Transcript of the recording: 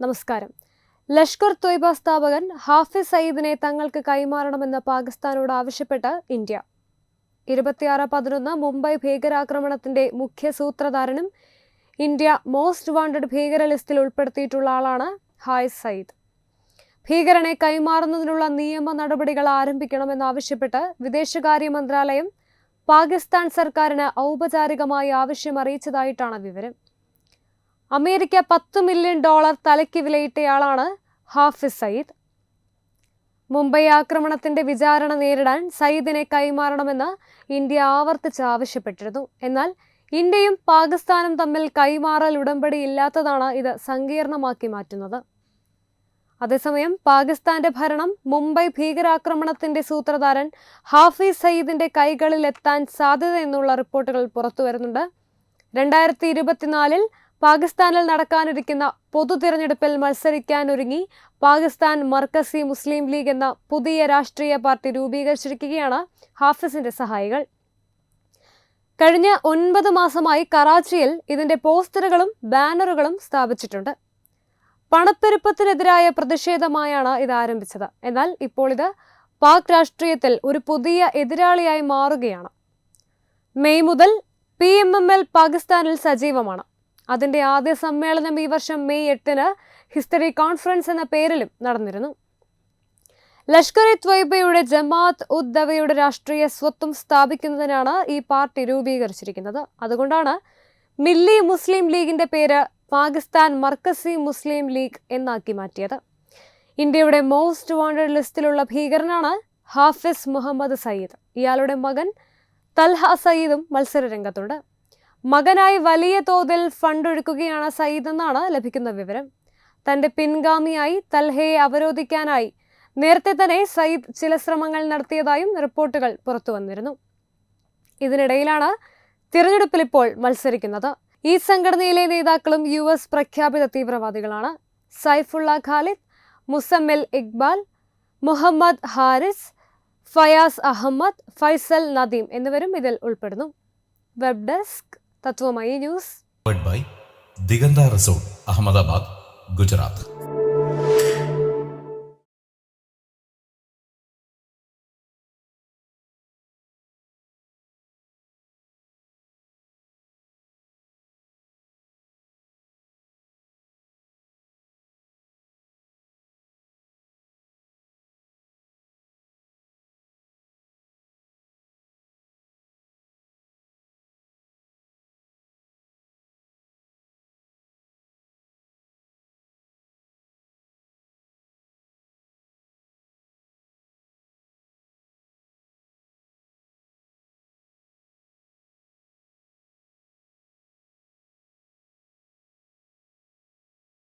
നമസ്കാരം. ലഷ്കർ തൊയ്ബ സ്ഥാപകൻ ഹാഫിസ് സയ്യിദിനെ തങ്ങൾക്ക് കൈമാറണമെന്ന് പാകിസ്ഥാനോട് ആവശ്യപ്പെട്ട് ഇന്ത്യ. ഇരുപത്തിയാറ് പതിനൊന്ന് മുംബൈ ഭീകരാക്രമണത്തിന്റെ മുഖ്യ സൂത്രധാരനും ഇന്ത്യ മോസ്റ്റ് വാണ്ടഡ് ഭീകര ലിസ്റ്റിൽ ഉൾപ്പെടുത്തിയിട്ടുള്ള ആളാണ് ഹായിസ് സയ്യിദ്. ഭീകരനെ കൈമാറുന്നതിനുള്ള നിയമ നടപടികൾ ആരംഭിക്കണമെന്നാവശ്യപ്പെട്ട് വിദേശകാര്യ മന്ത്രാലയം പാകിസ്ഥാൻ സർക്കാരിന് ഔപചാരികമായി ആവശ്യം അറിയിച്ചതായിട്ടാണ് വിവരം. അമേരിക്ക പത്ത് മില്യൺ ഡോളർ തലയ്ക്ക് വിലയിട്ടയാളാണ് ഹാഫിസ് സയ്യിദ്. മുംബൈ ആക്രമണത്തിന്റെ വിചാരണ നേരിടാൻ സയ്യിദിനെ കൈമാറണമെന്ന് ഇന്ത്യ ആവർത്തിച്ച് ആവശ്യപ്പെട്ടിരുന്നു. എന്നാൽ ഇന്ത്യയും പാകിസ്ഥാനും തമ്മിൽ കൈമാറൽ ഉടമ്പടി ഇല്ലാത്തതാണ് ഇത് സങ്കീർണമാക്കി മാറ്റുന്നത്. അതേസമയം പാകിസ്ഥാന്റെ ഭരണം മുംബൈ ഭീകരാക്രമണത്തിന്റെ സൂത്രധാരൻ ഹാഫിസ് സയ്യിദിന്റെ കൈകളിൽ എത്താൻ സാധ്യതയെന്നുള്ള റിപ്പോർട്ടുകൾ പുറത്തുവരുന്നുണ്ട്. രണ്ടായിരത്തി ഇരുപത്തിനാലിൽ പാകിസ്ഥാനിൽ നടക്കാനിരിക്കുന്ന പൊതു തിരഞ്ഞെടുപ്പിൽ മത്സരിക്കാനൊരുങ്ങി പാകിസ്ഥാൻ മർക്കസി മുസ്ലിം ലീഗ് എന്ന പുതിയ രാഷ്ട്രീയ പാർട്ടി രൂപീകരിച്ചിരിക്കുകയാണ് ഹാഫിസിന്റെ സഹായികൾ. കഴിഞ്ഞ ഒൻപത് മാസമായി കറാച്ചിയിൽ ഇതിന്റെ പോസ്റ്ററുകളും ബാനറുകളും സ്ഥാപിച്ചിട്ടുണ്ട്. പണപ്പെരുപ്പത്തിനെതിരായ പ്രതിഷേധമായാണ് ഇത് ആരംഭിച്ചത്. എന്നാൽ ഇപ്പോൾ ഇത് പാക് രാഷ്ട്രീയത്തിൽ ഒരു പുതിയ എതിരാളിയായി മാറുകയാണ്. മെയ് മുതൽ പി എം എം എൽ പാകിസ്ഥാനിൽ സജീവമാണ്. അതിന്റെ ആദ്യ സമ്മേളനം ഈ വർഷം മെയ് എട്ടിന് ഹിസ്റ്ററി കോൺഫറൻസ് എന്ന പേരിലും നടന്നിരുന്നു. ലഷ്കർ ഇ ത്വയ്ബയുടെ ജമാഅത്ത് ഉദ്ദവയുടെ രാഷ്ട്രീയ സ്വത്വം സ്ഥാപിക്കുന്നതിനാണ് ഈ പാർട്ടി രൂപീകരിച്ചിരിക്കുന്നത്. അതുകൊണ്ടാണ് മില്ലി മുസ്ലിം ലീഗിന്റെ പേര് പാകിസ്ഥാൻ മർക്കസി മുസ്ലിം ലീഗ് എന്നാക്കി മാറ്റിയത്. ഇന്ത്യയുടെ മോസ്റ്റ് വാണ്ടഡ് ലിസ്റ്റിലുള്ള ഭീകരനാണ് ഹാഫിസ് മുഹമ്മദ് സയ്യിദ്. ഇയാളുടെ മകൻ തൽഹ സയ്യിദും മത്സര രംഗത്തുണ്ട് മകനായി വലിയ തോതിൽ ഫണ്ട് ഒഴുക്കുകയാണ് സയ്യിദ് എന്നാണ് ലഭിക്കുന്ന വിവരം. തന്റെ പിൻഗാമിയായി തൽഹയെ അവരോധിക്കാനായി നേരത്തെ തന്നെ സയ്യിദ് ചില ശ്രമങ്ങൾ നടത്തിയതായും റിപ്പോർട്ടുകൾ പുറത്തു വന്നിരുന്നു. ഇതിനിടയിലാണ് തിരഞ്ഞെടുപ്പിൽ ഇപ്പോൾ മത്സരിക്കുന്നത്. ഈ സംഘടനയിലെ നേതാക്കളും യു എസ് പ്രഖ്യാപിത തീവ്രവാദികളാണ്. സൈഫുള്ള ഖാലിദ് മുസമ്മിൽ ഇക്ബാൽ മുഹമ്മദ് ഹാരിസ് ഫയാസ് അഹമ്മദ് ഫൈസൽ നദീം എന്നിവരും ഇതിൽ ഉൾപ്പെടുന്നു. Web desk Tatwamayi news by Diganda Resort, Ahmedabad, Gujarat.